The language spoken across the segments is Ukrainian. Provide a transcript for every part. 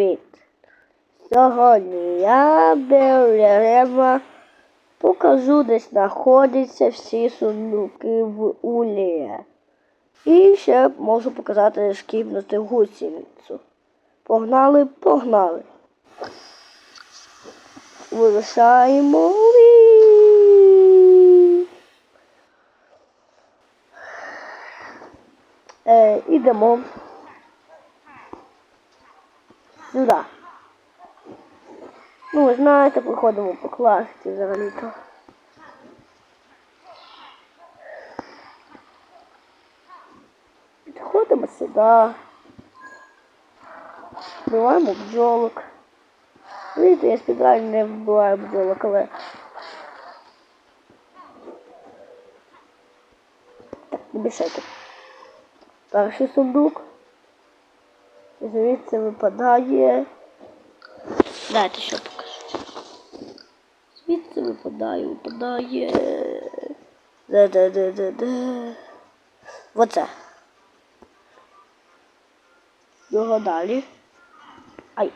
Привіт! Сьогодні я Берема покажу, де знаходяться всі сундуки в Улі. І ще можу показати шкіпнути гусеницю. Погнали, погнали. Вирушаємо. Е, ідемо. Сюди. Ну, ви знаєте, проходимо по класиці взагалі-то. Підходимо сюди. Вбиваємо бджолок. Видите, я спеціально не вбиваю бджолок, але... Так, не мішайте. Перший сундук. Звідси випадає. Дайте що покажу. Звідси випадає, випадає. Де-де-де-де-де. Оце. Його далі. Ай.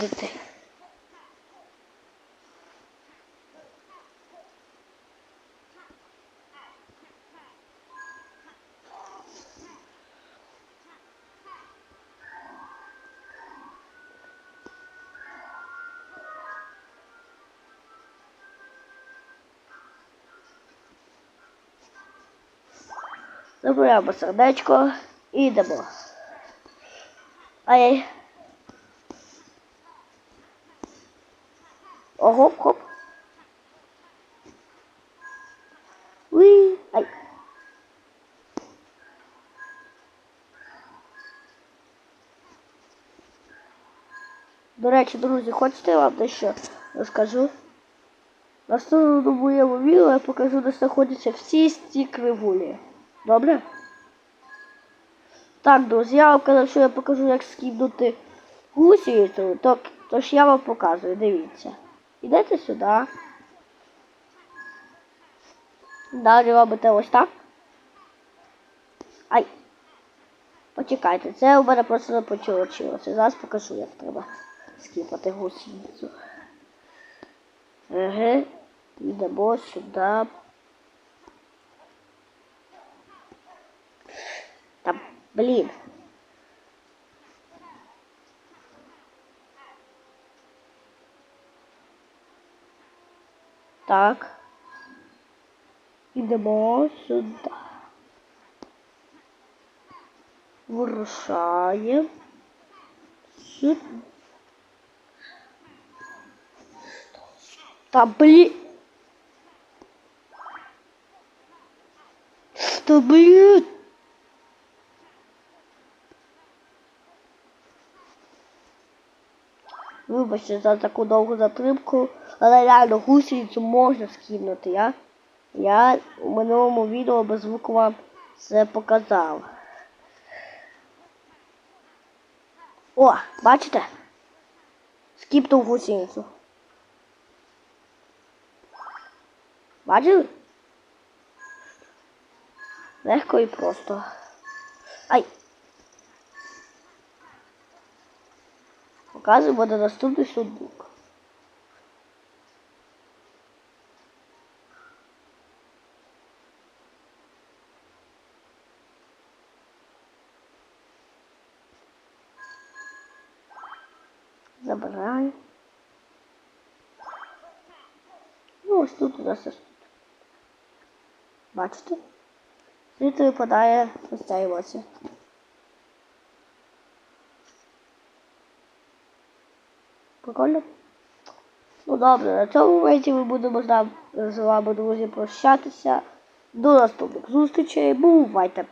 Де Забираємо сердечко і йдемо. Ай. О, гоп, хоп. Уй, ай. До речі, друзі, хочете я вам дещо розкажу? Наступному моєму відео я покажу, де знаходяться всі ці кривулі. Добре? Так, друзі, я вам казав, що я покажу, як скинути гусеницю, то, тож я вам показую, дивіться. Ідете сюди. Далі робите ось так. Ай. Почекайте, це у мене просто не почулося. Зараз покажу, як треба скіпати гусеницю. Еге, йдемо сюди. Та, блін. Так. Ідемо сюди. Вирушаємо. Сюди. Та блін. Та. Вибачте за таку довгу затримку, але реально гусеницю можна скинути. Я я у минулому відео без звуку вам це показав. О, бачите? Скіпнув гусеницю. Бачили? Легко і просто. Ай! Показуємо на наступний сундук. Забираю. Ну, ось тут у нас. Бачите? Звідти випадає ось ця емоція. Прикольно? Ну добре, на цьому моменті ми будемо з вами, друзі, прощатися. До наступних зустрічей. Бувайте!